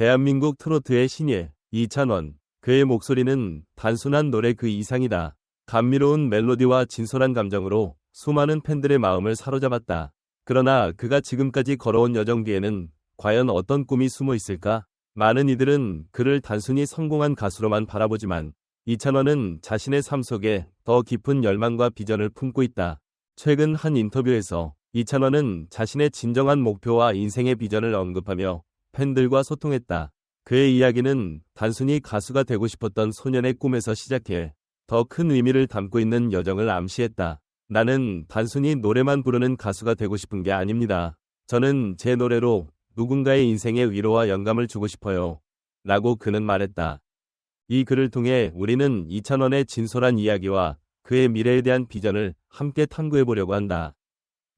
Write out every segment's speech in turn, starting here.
대한민국 트로트의 신예 이찬원. 그의 목소리는 단순한 노래 그 이상이다. 감미로운 멜로디와 진솔한 감정으로 수많은 팬들의 마음을 사로잡았다. 그러나 그가 지금까지 걸어온 여정 뒤에는 과연 어떤 꿈이 숨어 있을까? 많은 이들은 그를 단순히 성공한 가수로만 바라보지만 이찬원은 자신의 삶 속에 더 깊은 열망과 비전을 품고 있다. 최근 한 인터뷰에서 이찬원은 자신의 진정한 목표와 인생의 비전을 언급하며 팬들과 소통했다. 그의 이야기는 단순히 가수가 되고 싶었던 소년의 꿈에서 시작해 더 큰 의미를 담고 있는 여정을 암시했다. 나는 단순히 노래만 부르는 가수가 되고 싶은 게 아닙니다. 저는 제 노래로 누군가의 인생에 위로와 영감을 주고 싶어요. 라고 그는 말했다. 이 글을 통해 우리는 이찬원의 진솔한 이야기와 그의 미래에 대한 비전을 함께 탐구해 보려고 한다.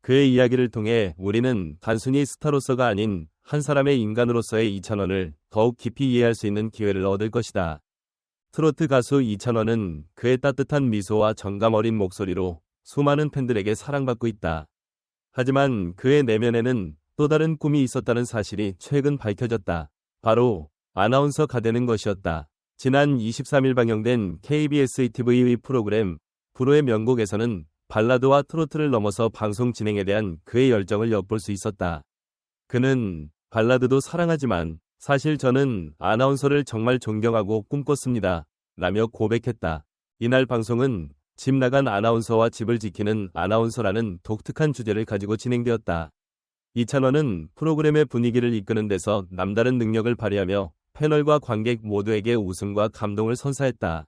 그의 이야기를 통해 우리는 단순히 스타로서가 아닌 한 사람의 인간으로서의 이찬원을 더욱 깊이 이해할 수 있는 기회를 얻을 것이다. 트로트 가수 이찬원은 그의 따뜻한 미소와 정감 어린 목소리로 수많은 팬들에게 사랑받고 있다. 하지만 그의 내면에는 또 다른 꿈이 있었다는 사실이 최근 밝혀졌다. 바로 아나운서가 되는 것이었다. 지난 23일 방영된 KBS TV 프로그램 불후의 명곡에서는 발라드와 트로트를 넘어서 방송 진행에 대한 그의 열정을 엿볼 수 있었다. 그는 발라드도 사랑하지만 사실 저는 아나운서를 정말 존경하고 꿈꿨습니다. 라며 고백했다. 이날 방송은 집 나간 아나운서와 집을 지키는 아나운서라는 독특한 주제를 가지고 진행되었다. 이찬원은 프로그램의 분위기를 이끄는 데서 남다른 능력을 발휘하며 패널과 관객 모두에게 웃음과 감동을 선사했다.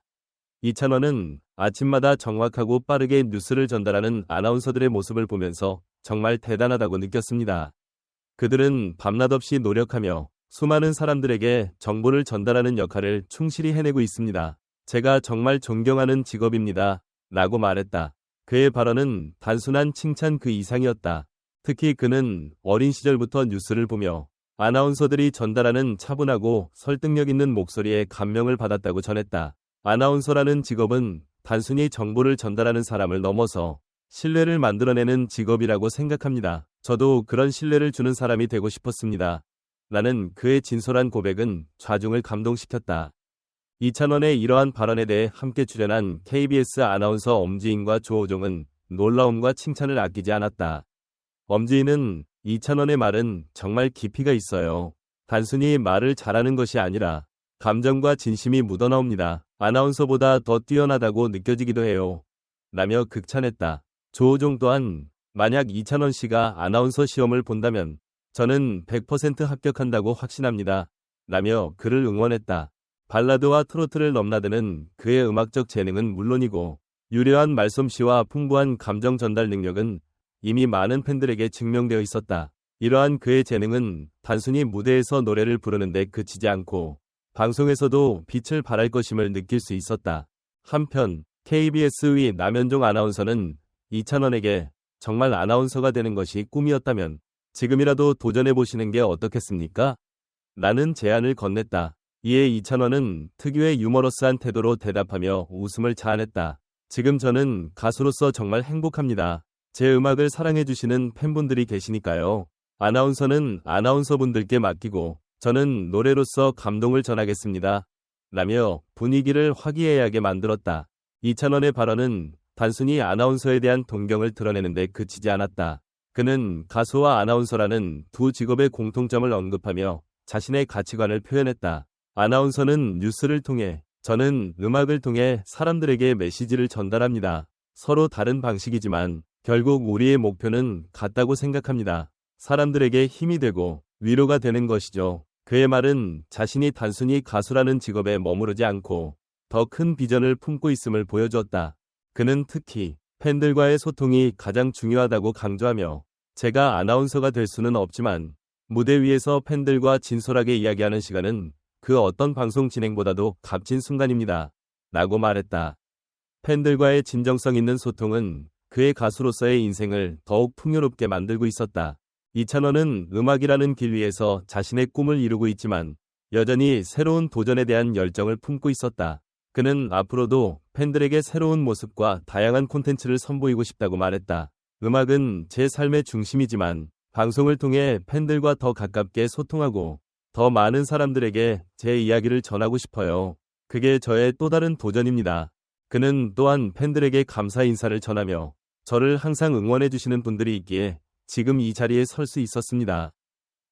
이찬원은 아침마다 정확하고 빠르게 뉴스를 전달하는 아나운서들의 모습을 보면서 정말 대단하다고 느꼈습니다. 그들은 밤낮 없이 노력하며 수많은 사람들에게 정보를 전달하는 역할을 충실히 해내고 있습니다. 제가 정말 존경하는 직업입니다. 라고 말했다. 그의 발언은 단순한 칭찬 그 이상이었다. 특히 그는 어린 시절부터 뉴스를 보며 아나운서들이 전달하는 차분하고 설득력 있는 목소리에 감명을 받았다고 전했다. 아나운서라는 직업은 단순히 정보를 전달하는 사람을 넘어서 신뢰를 만들어내는 직업이라고 생각합니다. 저도 그런 신뢰를 주는 사람이 되고 싶었습니다. 라는 그의 진솔한 고백은 좌중을 감동시켰다. 이찬원의 이러한 발언에 대해 함께 출연한 KBS 아나운서 엄지인과 조호종은 놀라움과 칭찬을 아끼지 않았다. 엄지인은 이찬원의 말은 정말 깊이가 있어요. 단순히 말을 잘하는 것이 아니라 감정과 진심이 묻어나옵니다. 아나운서보다 더 뛰어나다고 느껴지기도 해요. 라며 극찬했다. 조호종 또한 만약 이찬원 씨가 아나운서 시험을 본다면 저는 100% 합격한다고 확신합니다. 라며 그를 응원했다. 발라드와 트로트를 넘나드는 그의 음악적 재능은 물론이고 유려한 말솜씨와 풍부한 감정 전달 능력은 이미 많은 팬들에게 증명되어 있었다. 이러한 그의 재능은 단순히 무대에서 노래를 부르는데 그치지 않고 방송에서도 빛을 발할 것임을 느낄 수 있었다. 한편 KBS의 남현종 아나운서는 이찬원에게 정말 아나운서가 되는 것이 꿈이었다면 지금이라도 도전해 보시는 게 어떻겠습니까? 라는 제안을 건넸다. 이에 이찬원은 특유의 유머러스한 태도로 대답하며 웃음을 자아냈다. 지금 저는 가수로서 정말 행복합니다. 제 음악을 사랑해주시는 팬분들이 계시니까요. 아나운서는 아나운서분들께 맡기고 저는 노래로서 감동을 전하겠습니다. 라며 분위기를 화기애애하게 만들었다. 이찬원의 발언은 단순히 아나운서에 대한 동경을 드러내는데 그치지 않았다. 그는 가수와 아나운서라는 두 직업의 공통점을 언급하며 자신의 가치관을 표현했다. 아나운서는 뉴스를 통해 저는 음악을 통해 사람들에게 메시지를 전달합니다. 서로 다른 방식이지만 결국 우리의 목표는 같다고 생각합니다. 사람들에게 힘이 되고 위로가 되는 것이죠. 그의 말은 자신이 단순히 가수라는 직업에 머무르지 않고 더 큰 비전을 품고 있음을 보여주었다. 그는 특히 팬들과의 소통이 가장 중요하다고 강조하며 제가 아나운서가 될 수는 없지만 무대 위에서 팬들과 진솔하게 이야기하는 시간은 그 어떤 방송 진행보다도 값진 순간입니다. 라고 말했다. 팬들과의 진정성 있는 소통은 그의 가수로서의 인생을 더욱 풍요롭게 만들고 있었다. 이찬원은 음악이라는 길 위에서 자신의 꿈을 이루고 있지만 여전히 새로운 도전에 대한 열정을 품고 있었다. 그는 앞으로도 팬들에게 새로운 모습과 다양한 콘텐츠를 선보이고 싶다고 말했다. 음악은 제 삶의 중심이지만 방송을 통해 팬들과 더 가깝게 소통하고 더 많은 사람들에게 제 이야기를 전하고 싶어요. 그게 저의 또 다른 도전입니다. 그는 또한 팬들에게 감사 인사를 전하며 저를 항상 응원해 주시는 분들이 있기에 지금 이 자리에 설 수 있었습니다.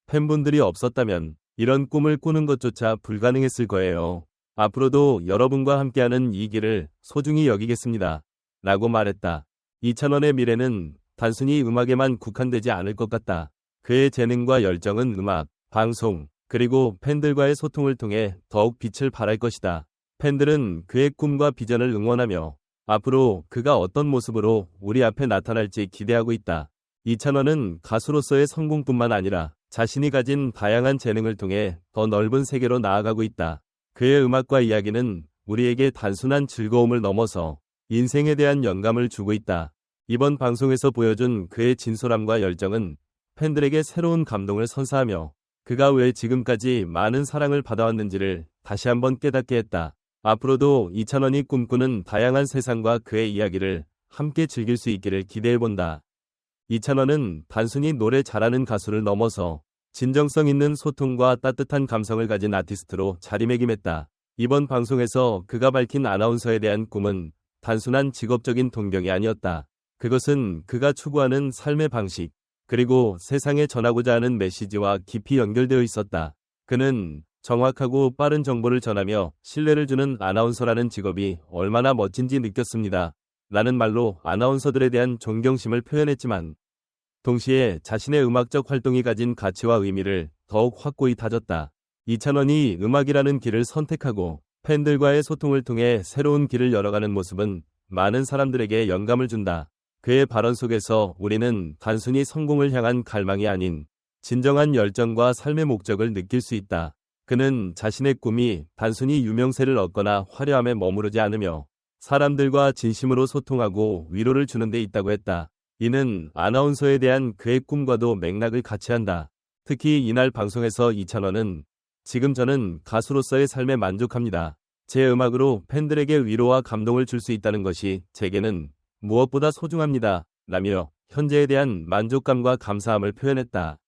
팬분들이 없었다면 이런 꿈을 꾸는 것조차 불가능했을 거예요. 앞으로도 여러분과 함께하는 이 길을 소중히 여기겠습니다. 라고 말했다. 이찬원의 미래는 단순히 음악에만 국한되지 않을 것 같다. 그의 재능과 열정은 음악, 방송, 그리고 팬들과의 소통을 통해 더욱 빛을 발할 것이다. 팬들은 그의 꿈과 비전을 응원하며 앞으로 그가 어떤 모습으로 우리 앞에 나타날지 기대하고 있다. 이찬원은 가수로서의 성공뿐만 아니라 자신이 가진 다양한 재능을 통해 더 넓은 세계로 나아가고 있다. 그의 음악과 이야기는 우리에게 단순한 즐거움을 넘어서 인생에 대한 영감을 주고 있다. 이번 방송에서 보여준 그의 진솔함과 열정은 팬들에게 새로운 감동을 선사하며 그가 왜 지금까지 많은 사랑을 받아왔는지를 다시 한번 깨닫게 했다. 앞으로도 이찬원이 꿈꾸는 다양한 세상과 그의 이야기를 함께 즐길 수 있기를 기대해본다. 이찬원은 단순히 노래 잘하는 가수를 넘어서 진정성 있는 소통과 따뜻한 감성을 가진 아티스트로 자리매김했다. 이번 방송에서 그가 밝힌 아나운서에 대한 꿈은 단순한 직업적인 동경이 아니었다. 그것은 그가 추구하는 삶의 방식, 그리고 세상에 전하고자 하는 메시지와 깊이 연결되어 있었다. 그는 정확하고 빠른 정보를 전하며 신뢰를 주는 아나운서라는 직업이 얼마나 멋진지 느꼈습니다. 라는 말로 아나운서들에 대한 존경심을 표현했지만 동시에 자신의 음악적 활동이 가진 가치와 의미를 더욱 확고히 다졌다. 이찬원이 음악이라는 길을 선택하고 팬들과의 소통을 통해 새로운 길을 열어가는 모습은 많은 사람들에게 영감을 준다. 그의 발언 속에서 우리는 단순히 성공을 향한 갈망이 아닌 진정한 열정과 삶의 목적을 느낄 수 있다. 그는 자신의 꿈이 단순히 유명세를 얻거나 화려함에 머무르지 않으며 사람들과 진심으로 소통하고 위로를 주는 데 있다고 했다. 이는 아나운서에 대한 그의 꿈과도 맥락을 같이 한다. 특히 이날 방송에서 이찬원은 지금 저는 가수로서의 삶에 만족합니다. 제 음악으로 팬들에게 위로와 감동을 줄 수 있다는 것이 제게는 무엇보다 소중합니다. 라며 현재에 대한 만족감과 감사함을 표현했다.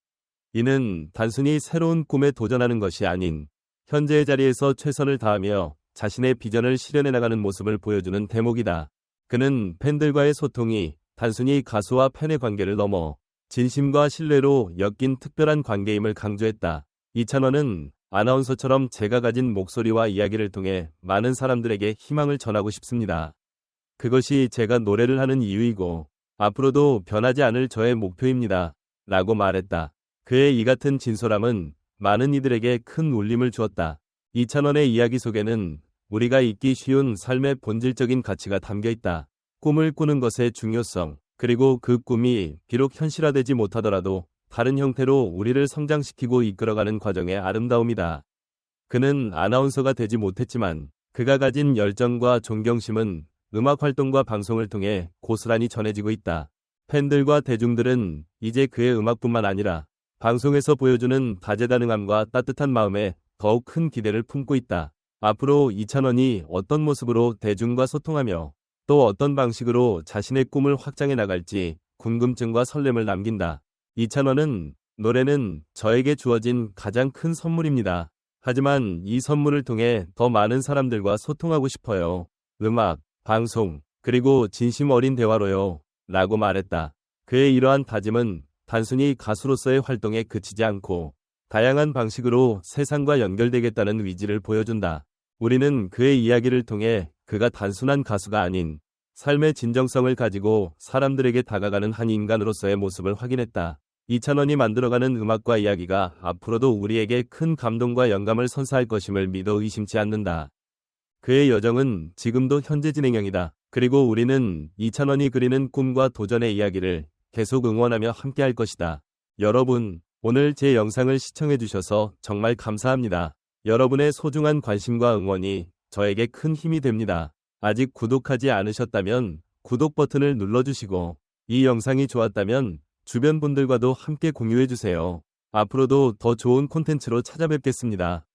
이는 단순히 새로운 꿈에 도전하는 것이 아닌 현재의 자리에서 최선을 다하며 자신의 비전을 실현해 나가는 모습을 보여주는 대목이다. 그는 팬들과의 소통이 단순히 가수와 팬의 관계를 넘어 진심과 신뢰로 엮인 특별한 관계임을 강조했다. 이찬원은 아나운서처럼 제가 가진 목소리와 이야기를 통해 많은 사람들에게 희망을 전하고 싶습니다. 그것이 제가 노래를 하는 이유이고 앞으로도 변하지 않을 저의 목표입니다. 라고 말했다. 그의 이 같은 진솔함은 많은 이들에게 큰 울림을 주었다. 이찬원의 이야기 속에는 우리가 잊기 쉬운 삶의 본질적인 가치가 담겨 있다. 꿈을 꾸는 것의 중요성, 그리고 그 꿈이 비록 현실화되지 못하더라도 다른 형태로 우리를 성장시키고 이끌어가는 과정의 아름다움이다. 그는 아나운서가 되지 못했지만 그가 가진 열정과 존경심은 음악 활동과 방송을 통해 고스란히 전해지고 있다. 팬들과 대중들은 이제 그의 음악뿐만 아니라 방송에서 보여주는 다재다능함과 따뜻한 마음에 더욱 큰 기대를 품고 있다. 앞으로 이찬원이 어떤 모습으로 대중과 소통하며 또 어떤 방식으로 자신의 꿈을 확장해 나갈지 궁금증과 설렘을 남긴다. 이찬원은 노래는 저에게 주어진 가장 큰 선물입니다. 하지만 이 선물을 통해 더 많은 사람들과 소통하고 싶어요. 음악, 방송, 그리고 진심 어린 대화로요. 라고 말했다. 그의 이러한 다짐은 단순히 가수로서의 활동에 그치지 않고 다양한 방식으로 세상과 연결되겠다는 위지를 보여준다. 우리는 그의 이야기를 통해 그가 단순한 가수가 아닌 삶의 진정성을 가지고 사람들에게 다가가는 한 인간으로서의 모습을 확인했다. 이찬원이 만들어가는 음악과 이야기가 앞으로도 우리에게 큰 감동과 영감을 선사할 것임을 믿어 의심치 않는다. 그의 여정은 지금도 현재 진행형이다. 그리고 우리는 이찬원이 그리는 꿈과 도전의 이야기를 계속 응원하며 함께할 것이다. 여러분, 오늘 제 영상을 시청해주셔서 정말 감사합니다. 여러분의 소중한 관심과 응원이 저에게 큰 힘이 됩니다. 아직 구독하지 않으셨다면 구독 버튼을 눌러주시고 이 영상이 좋았다면 주변 분들과도 함께 공유해주세요. 앞으로도 더 좋은 콘텐츠로 찾아뵙겠습니다.